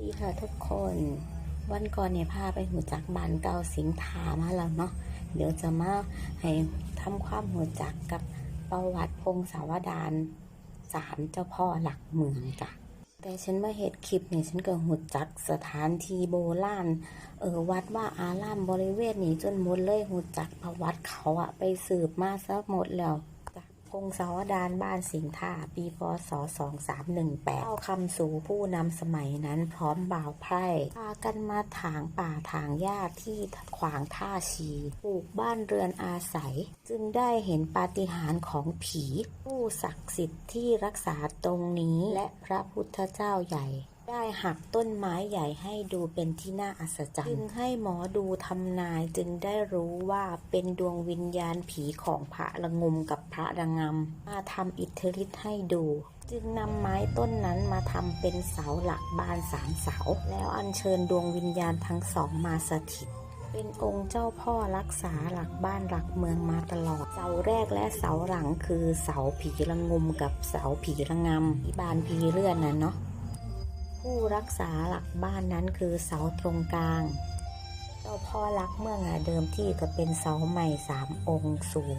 ดีค่ะทุกคน วันก่อนเนี่ยพาไปหูจักบานเก่าสิงถามาแล้วเนาะเดี๋ยวจะมาให้ทำความหูจักกับประวัติพงศาวดารศาลเจ้าพ่อหลักเมืองจ้ะแต่ฉันมาเห็นคลิปเนี่ยฉันก็หูจักสถานที่โบราณเออวัดว่าอารามบริเวณนี้จนหมดเลยหูจักประวัติเขาอะไปสืบมาซะหมดแล้ว พงศาวดารบ้านสิงท่าปีพศ 2318เข้าคำสู่ผู้นำสมัยนั้นพร้อมบ่าวไพร่พากันมาถางป่าถางหญ้าที่ขวางท่าชีปลูกบ้านเรือนอาศัย จึงได้เห็นปาฏิหาริย์ของผี ผู้ศักดิ์สิทธิ์ที่รักษาตรงนี้และพระพุทธเจ้าใหญ่ ได้หักต้นไม้ใหญ่ให้ดูเป็นที่น่าอัศจรรย์ จึงให้หมอดูทำนายจึงได้รู้ว่าเป็นดวงวิญญาณผีของพระละงมกับพระระงำมาทำอิทธิฤทธิ์ให้ดู จึงนำไม้ต้นนั้นมาทำเป็นเสาหลักบ้านสามเสา แล้วอัญเชิญดวงวิญญาณทั้งสองมาสถิตเป็นองค์เจ้าพ่อรักษาหลักบ้านหลักเมืองมาตลอด เสาแรกและเสาหลังคือเสาผีระงมกับเสาผีระงำที่บานผีเลื่อนน่ะเนาะ ผู้รักษาหลักบ้านนั้นคือเสาตรงกลาง เจ้าพ่อรักเมืองอะเดิมที่ก็เป็นเสาใหม่สามองค์สูง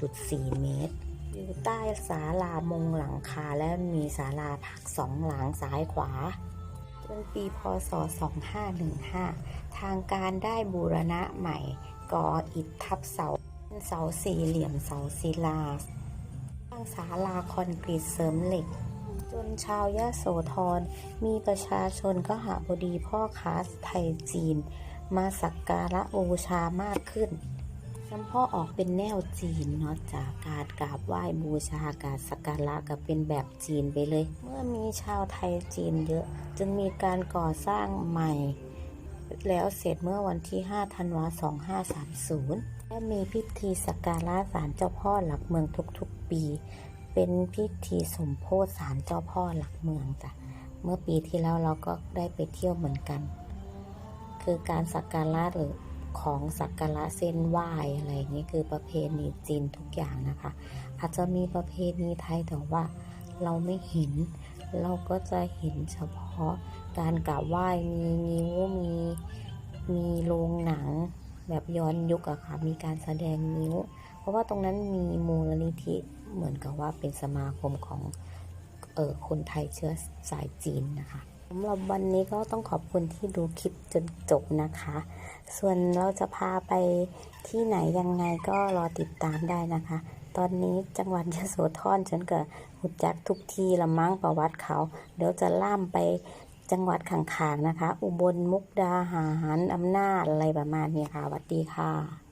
1.4 เมตร อยู่ใต้ศาลามงหลังคาและมีศาลาพักสองหลังซ้ายขวาจนปีพศ 2515 ทางการได้บูรณะใหม่ก่ออิฐทับเสาเป็นเสาสี่เหลี่ยมเสาศิลาสร้างศาลาคอนกรีตเสริมเหล็ก จนชาวยะโสธรมีประชาชนก็หาบดีพ่อค้าไทยจีน มาสักการะบูชามากขึ้นจำพ่อออกเป็นแนวจีนเนาะจากการกราบไหว้บูชาการสักการะก็เป็นแบบจีนไปเลย เมื่อมีชาวไทยจีนเยอะ จึงมีการก่อสร้างใหม่ แล้วเสร็จเมื่อวันที่ 5 ธันวาคม 2530 และมีพิธีสักการะศาลเจ้าพ่อหลักเมืองทุกๆปี เป็นพิธีสมโพธิศาลเจ้าพ่อหลักเมืองจ้ะ เมื่อปีที่แล้วเราก็ได้ไปเที่ยวเหมือนกัน คือการสักการะหรือของสักการะเส้นไหว้อะไรอย่างนี้คือประเพณีจีนทุกอย่างนะคะ อาจจะมีประเพณีไทยแต่ว่าเราไม่เห็น เราก็จะเห็นเฉพาะการกราบไหว้มีงิ้วมีมีโรงหนัง แบบย้อนยุคอะค่ะมีการแสดงนิ้ว ราะว่าตรงนั้นมีมูลนิธิเหมือนกับว่าเป็นสมาคมของเออคนไทยเชื้อสายจีนนะคะสำหรับวันนี้ก็ต้องขอบคุณที่ดูคลิปจนจบนะคะ ส่วนเราจะพาไปที่ไหนยังไงก็รอติดตามได้นะคะ ตอนนี้จังหวัดยโสธรฉันก็หุดจักทุกทีละมั้งประวัติเขา เดี๋ยวจะล่ามไปจังหวัดข้างๆนะคะ อุบลมุกดาหารอำนาจอะไรประมาณนี้ค่ะสวัสดีค่ะ